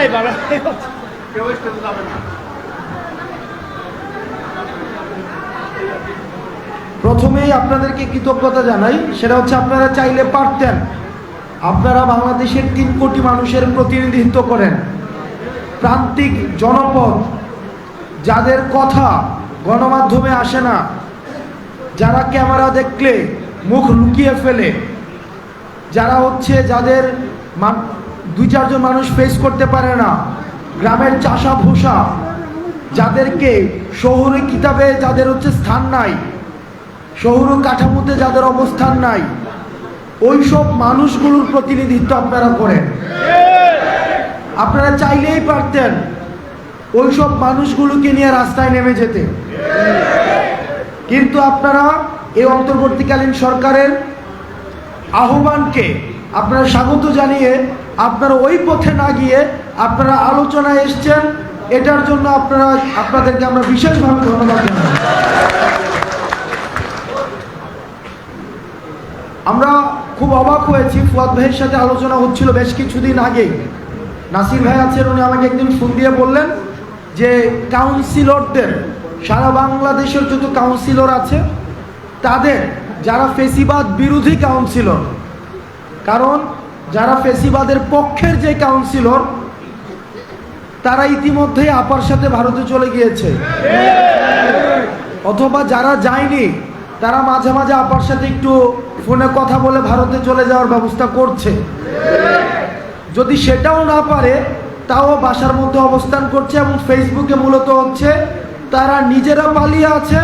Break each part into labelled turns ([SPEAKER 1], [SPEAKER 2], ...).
[SPEAKER 1] বাড়াই বাড়াই
[SPEAKER 2] প্রথমেই আপনাদেরকে কৃতজ্ঞতা জানাই, সেটা হচ্ছে আপনারা চাইলে পারতেন। আপনারা বাংলাদেশের তিন কোটি মানুষের প্রতিনিধিত্ব করেন। প্রান্তিক জনপদ, যাদের কথা গণমাধ্যমে আসে না, যারা ক্যামেরা দেখলে মুখ লুকিয়ে ফেলে, যারা হচ্ছে যাদের দুই চারজন মানুষ ফেস করতে পারে না। গ্রামের চাষা ভূষা যাদেরকে শহুরে কিতাবে যাদের হচ্ছে স্থান নাই, শহুর কাঠামোতে যাদের অবস্থান নাই ওই সব মানুষগুলোর প্রতিনিধিত্ব আপনারা করেন। আপনারা চাইলেই পারতেন ওই সব মানুষগুলোকে নিয়ে রাস্তায় নেমে যেতে। কিন্তু আপনারা এই অন্তর্বর্তীকালীন সরকারের আহ্বানকে আপনারা স্বাগত জানিয়ে আপনারা ওই পথে না গিয়ে আপনারা আলোচনায় এসছেন, এটার জন্য আপনারা, আপনাদেরকে আমরা বিশেষভাবে ধন্যবাদ জানাই। আমরা খুব অবাক হয়েছি, ফুয়াদ ভাইয়ের সাথে আলোচনা হচ্ছিল বেশ কিছুদিন আগেই। নাসির ভাই আছেন, উনি আমাকে একদিন ফোন দিয়ে বললেন যে কাউন্সিলরদের, সারা বাংলাদেশের যত কাউন্সিলর আছে, তাদের যারা ফেসিবাদ বিরোধী কাউন্সিলর, কারণ যারা ফেসিবাদের পক্ষের যে কাউন্সিলর তারা ইতিমধ্যেই আপার সাথে ভারতে চলে গিয়েছে। অথবা যারা যায়নি, তারা মাঝে মাঝে আপার সাথে একটু ফোনে কথা বলে ভারতে চলে যাওয়ার ব্যবস্থা করছে। যদি সেটাও না পারে, তাও বাসার মধ্যে অবস্থান করছে এবং ফেসবুকে মূলত হচ্ছে, তারা নিজেরা পালিয়ে আছে,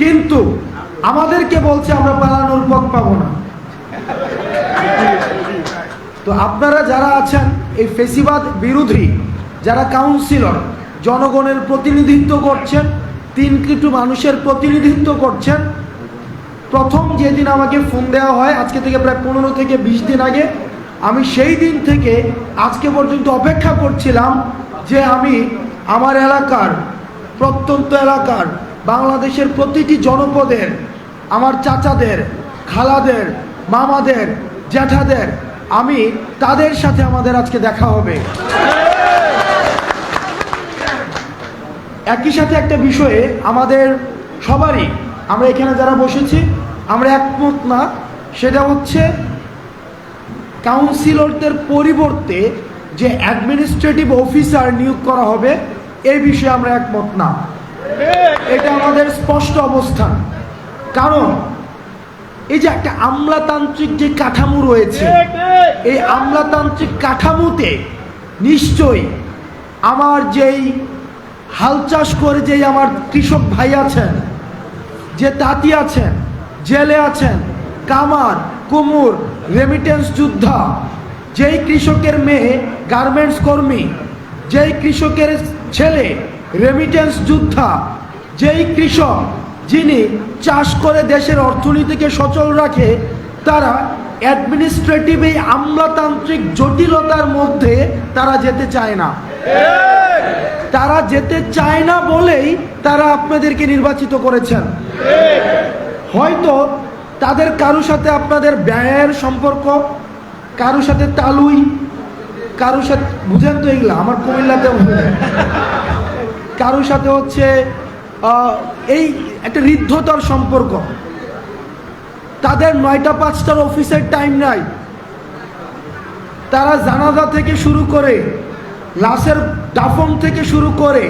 [SPEAKER 2] কিন্তু আমাদেরকে বলছে আমরা পালানোর পথ পাবো না। তো আপনারা যারা আছেন, এই ফেসিবাদ বিরোধী, যারা কাউন্সিলর জনগণের প্রতিনিধিত্ব করছেন, তিন কিছু মানুষের প্রতিনিধিত্ব করছেন, প্রথম যেদিন আমাকে ফোন দেওয়া হয়, আজকে থেকে প্রায় পনেরো থেকে বিশ দিন আগে, আমি সেই দিন থেকে আজকে পর্যন্ত অপেক্ষা করছিলাম যে আমি আমার এলাকার, প্রত্যন্ত এলাকার, বাংলাদেশের প্রতিটি জনপদের, আমার চাচাদের, খালাদের, মামাদের, জ্যাঠাদের আমি তাদের সাথে আমাদের আজকে দেখা হবে। একই সাথে একটা বিষয়ে আমাদের সবারই, আমরা এখানে যারা বসেছি, আমরা একমত না, সেটা হচ্ছে কাউন্সিলরদের পরিবর্তে যে অ্যাডমিনিস্ট্রেটিভ অফিসার নিয়োগ করা হবে এই বিষয়ে আমরা একমত না। এটা আমাদের স্পষ্ট অবস্থান। কারণ এই যে একটা আমলাতান্ত্রিক যে কাঠামো রয়েছে এই আমলাতান্ত্রিক কাঠামোতে নিশ্চয়ই আমার যেই হাল চাষ করে যেই আমার কৃষক ভাই আছেন যে তাঁতি আছেন জেলে আছেন কামার কুমুর রেমিটেন্স যোদ্ধা যেই কৃষকের মেয়ে গার্মেন্টস কর্মী যেই কৃষকের ছেলে রেমিটেন্স যোদ্ধা যেই কৃষক যিনি চাষ করে দেশের অর্থনীতিকে সচল রাখে, তারা অ্যাডমিনিস্ট্রেটিভ এই আমলাতান্ত্রিক জটিলতার মধ্যে তারা যেতে চায় না। তারা যেতে চায় না বলেই তারা আপনাদেরকে নির্বাচিত করেছেন। হয়তো তাদের কারও সাথে আপনাদের ব্যয়ের সম্পর্ক, কারও সাথে তালুই, কারও সাথে, বুঝেন তো এগুলা, আমার কুমিল্লাতে কারও সাথে হচ্ছে এই একটা ঋদ্ধতার সম্পর্ক। তাদের নয়টা, পাঁচটার অফিসের টাইম নাই। তারা জানাজা থেকে শুরু করে, লাশের দাফন থেকে শুরু করে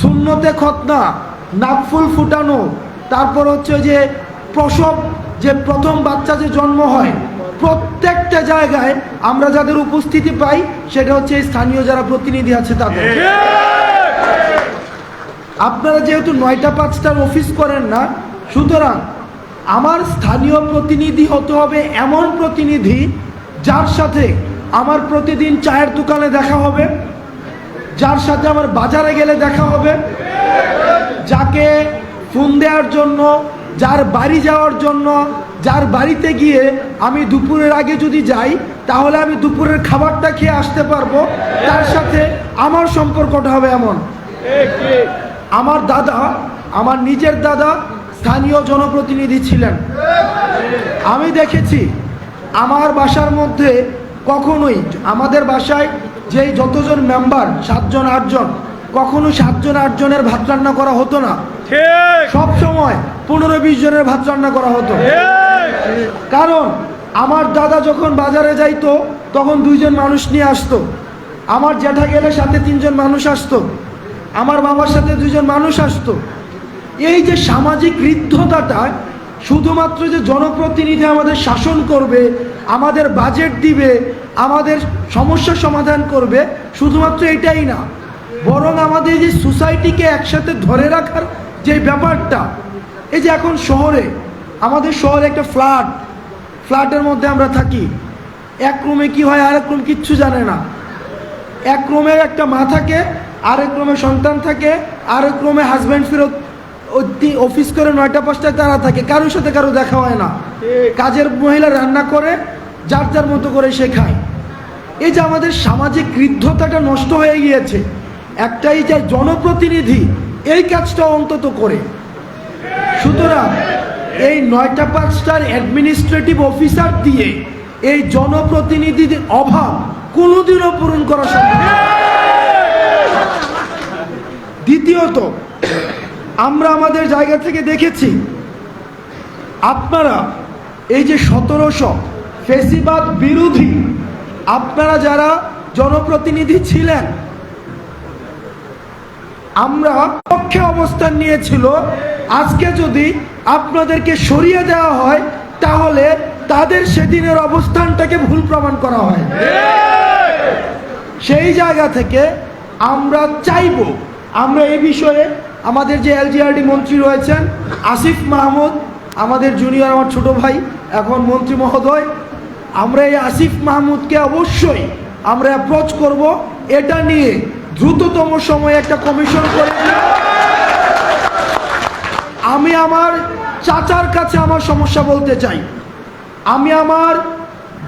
[SPEAKER 2] শূন্যতে খতনা নাকফুল ফুটানো, তারপর হচ্ছে যে প্রসব, যে প্রথম বাচ্চা যে জন্ম হয়, প্রত্যেকটা জায়গায় আমরা যাদের উপস্থিতি পাই, সেটা হচ্ছে স্থানীয় যারা প্রতিনিধি আছে তাদের। আপনারা যেহেতু নয়টা পাঁচটার অফিস করেন না, সুতরাং আমার স্থানীয় প্রতিনিধি হতে হবে এমন প্রতিনিধি যার সাথে আমার প্রতিদিন চায়ের দোকানে দেখা হবে, যার সাথে আমার বাজারে গেলে দেখা হবে, যাকে ফোন দেওয়ার জন্য, যার বাড়ি যাওয়ার জন্য, যার বাড়িতে গিয়ে আমি দুপুরের আগে যদি যাই, তাহলে আমি দুপুরের খাবারটা খেয়ে আসতে পারব। তার সাথে আমার সম্পর্কটা হবে এমন। আমার দাদা আমার নিজের দাদা স্থানীয় জনপ্রতিনিধি ছিলেন। আমি দেখেছি আমার বাসার মধ্যে কখনোই আমাদের বাসায় যে এই যতজন মেম্বার সাতজন আটজন কখনো সাতজন আটজনের ভাত রান্না করা হতো না। সব সময় পনেরো বিশ জনের ভাত রান্না করা হতো। কারণ আমার দাদা যখন বাজারে যাইতো তখন দুইজন মানুষ নিয়ে আসতো। আমার জ্যাঠা গেলে সাথে তিনজন মানুষ আসতো। আমার বাবার সাথে দুজন মানুষ আসতো। এই যে সামাজিক ঋদ্ধতাটা শুধুমাত্র যে জনপ্রতিনিধি আমাদের শাসন করবে, আমাদের বাজেট দিবে, আমাদের সমস্যা সমাধান করবে, শুধুমাত্র এটাই না, বরং আমাদের যে সোসাইটিকে একসাথে ধরে রাখার যে ব্যাপারটা, এই যে এখন শহরে, আমাদের শহরে একটা ফ্ল্যাট ফ্ল্যাটের মধ্যে আমরা থাকি। এক রুমে কি হয়, আরেক রুম কিচ্ছু জানে না। এক রুমে একটা মা থাকে আরেক রুমে সন্তান থাকে, আরেক রুমে হাজব্যান্ড ফেরত অফিস করে নয়টা পাঁচটায় তারা থাকে। কারোর সাথে কারও দেখা হয় না। কাজের মহিলা রান্না করে, যার যার মতো করে সে খায়। এই যে আমাদের সামাজিক ঋদ্ধতাটা নষ্ট হয়ে গিয়েছে, একটাই যে জনপ্রতিনিধি এই কাজটা অন্তত করে। সুতরাং এই নয়টা পাঁচটার অ্যাডমিনিস্ট্রেটিভ অফিসার দিয়ে এই জনপ্রতিনিধিদের অভাব কোনোদিনও পূরণ করা সম্ভব। দ্বিতীয়ত আমরা আমাদের জায়গা থেকে দেখেছি আপনারা এই যে সতেরোশো ফেসিবাদ বিরোধী আপনারা যারা জনপ্রতিনিধি ছিলেন আমরা পক্ষে অবস্থান নিয়েছিল আজকে যদি আপনাদেরকে সরিয়ে দেওয়া হয় তাহলে তাদের সেদিনের অবস্থানটাকে ভুল প্রমাণ করা হয়। সেই জায়গা থেকে আমরা চাইব আমরা এই বিষয়ে আমাদের যে এলজিআরডি মন্ত্রী রয়েছেন আসিফ মাহমুদ, আমাদের জুনিয়র আমার ছোট ভাই, এখন মন্ত্রী মহোদয়, আমরা এই আসিফ মাহমুদকে অবশ্যই আমরা অ্যাপ্রোচ করব। এটা নিয়ে দ্রুততম সময়ে একটা কমিশন করে আমি আমার চাচার কাছে আমার সমস্যা বলতে চাই। আমি আমার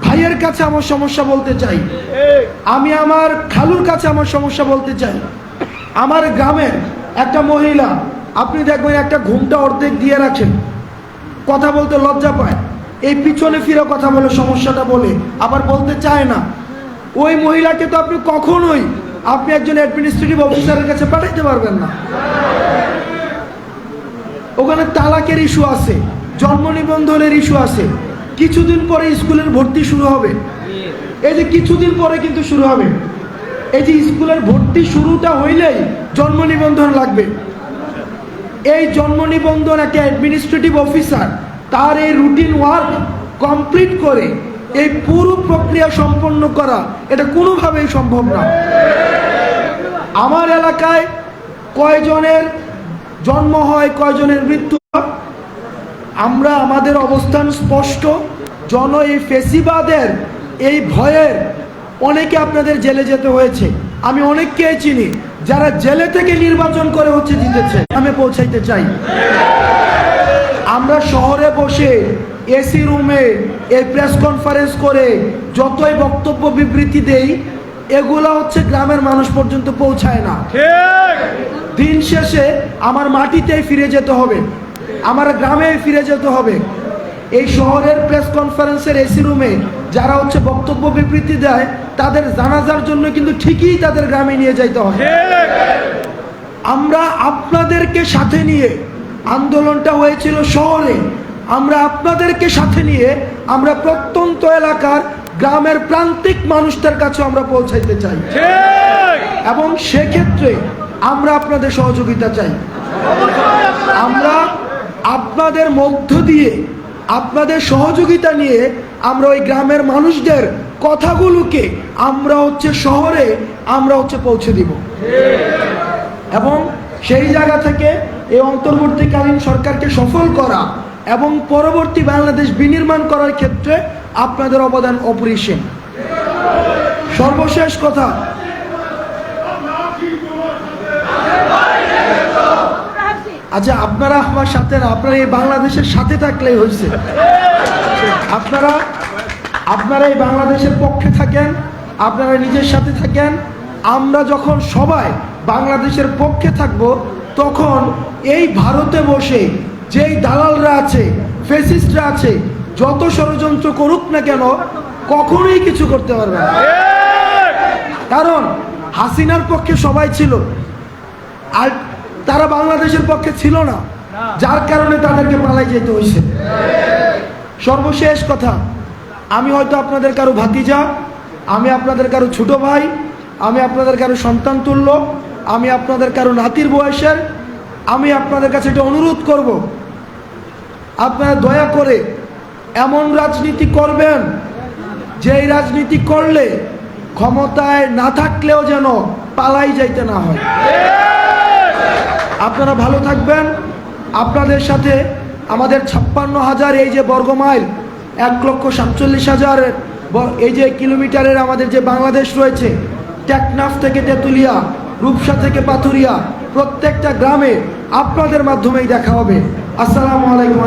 [SPEAKER 2] ভাইয়ের কাছে আমার সমস্যা বলতে চাই। আমি আমার খালুর কাছে আমার সমস্যা বলতে চাই। আমার গ্রামের একটা মহিলা, আপনি দেখবেন একটা ঘুমটা অর্ধেক দিয়ে রাখেন, কথা বলতে লজ্জা পায়। এই পিছনে ফিরে কথা বলে, সমস্যাটা বলে, আবার বলতে চায় না। ওই মহিলাকে তো আপনি কখনোই, আপনি একজন অ্যাডমিনিস্ট্রেটিভ অফিসারের কাছে পাঠাইতে পারবেন না। ওখানে তালাকের ইস্যু আছে, জন্ম নিবন্ধনের ইস্যু আছে। কিছুদিন পরে স্কুলের ভর্তি শুরু হবে। এই যে কিছুদিন পরে কিন্তু শুরু হবে। এই যে স্কুলের ভর্তি শুরুটা হইলেই জন্ম নিবন্ধন লাগবে। এই জন্ম নিবন্ধন একটা অ্যাডমিনিস্ট্রেটিভ অফিসার তার এই রুটিন ওয়ার্ক কমপ্লিট করে এই পুরো প্রক্রিয়া সম্পন্ন করা এটা কোনোভাবেই সম্ভব না। আমার এলাকায় কয়জনের জন্ম হয়, কয়জনের মৃত্যু আমরা আমাদের অবস্থান স্পষ্ট। জন এই ফেসিবাদের এই ভয়ের অনেকে আপনাদের জেলে যেতে হয়েছে। আমি অনেককেই চিনি যারা জেলে থেকে নির্বাচন করে হচ্ছে জিতেছে। আমি পৌঁছাইতে চাই। আমরা শহরে বসে এসি রুমে এই প্রেস কনফারেন্স করে যতই বক্তব্য বিবৃতি দেই এগুলো হচ্ছে গ্রামের মানুষ পর্যন্ত পৌঁছায় না। দিন শেষে আমার মাটিতেই ফিরে যেতে হবে। আমার গ্রামে ফিরে যেতে হবে। এই শহরের প্রেস কনফারেন্সের এসি রুমে যারা হচ্ছে বক্তব্য বিবৃতি দেয় তাদের জানাজার জন্য কিন্তু ঠিকই তাদের গ্রামে নিয়ে যাইতে
[SPEAKER 1] ঠিক
[SPEAKER 2] আমরা আপনাদেরকে সাথে নিয়ে আন্দোলনটা হয়েছিল শহরে। আমরা আপনাদেরকে সাথে নিয়ে আমরা প্রত্যন্ত এলাকার গ্রামের প্রান্তিক মানুষদের কাছে আমরা পৌঁছাইতে চাই। এবং সেক্ষেত্রে আমরা আপনাদের সহযোগিতা চাই। আমরা আপনাদের মধ্য দিয়ে আপনাদের সহযোগিতা নিয়ে আমরা ওই গ্রামের মানুষদের কথাগুলোকে আমরা হচ্ছে শহরে, আমরা হচ্ছে পৌঁছে দিব। এবং সেই জায়গা থেকে এই অন্তর্বর্তীকালীন সরকারকে সফল করা এবং পরবর্তী বাংলাদেশ বিনির্মাণ করার ক্ষেত্রে আপনাদের অবদান অপরিসীম। সর্বশেষ কথা আচ্ছা আপনারা আমার সাথে আপনারা এই বাংলাদেশের সাথে থাকলেই হয়েছে। আপনারা আপনারা এই বাংলাদেশের পক্ষে থাকেন আপনারা নিজের সাথে থাকেন, আমরা যখন সবাই বাংলাদেশের পক্ষে থাকব, তখন এই ভারতে বসে যেই দালালরা আছে ফেসিস্টরা আছে, যত ষড়যন্ত্র করুক না কেন, কখনোই কিছু করতে পারবে না। কারণ হাসিনার পক্ষে সবাই ছিল, আর তারা বাংলাদেশের পক্ষে ছিল না, যার কারণে তাদেরকে পালাই যেতে হয়েছে। সর্বশেষ কথা আমি হয়তো আপনাদের কারও ভাতিজা, আমি আপনাদের কারও ছোট ভাই, আমি আপনাদের কারও সন্তান তুল্য, আমি আপনাদের কারও নাতির বয়সের, আমি আপনাদের কাছে একটা অনুরোধ করব। আপনারা দয়া করে এমন রাজনীতি করবেন, যেই রাজনীতি করলে ক্ষমতায় না থাকলেও যেন পালাই যাইতে না হয়। আপনারা ভালো থাকবেন। আপনাদের সাথে আমাদের ছাপ্পান্ন হাজার এই যে বর্গমাইল এক লক্ষ সাতচল্লিশ হাজারের এই যে কিলোমিটারের আমাদের যে বাংলাদেশ রয়েছে, টেকনাফ থেকে তেঁতুলিয়া, রূপসা থেকে পাথুরিয়া, প্রত্যেকটা গ্রামে আপনাদের মাধ্যমেই দেখা হবে। আসসালামু আলাইকুম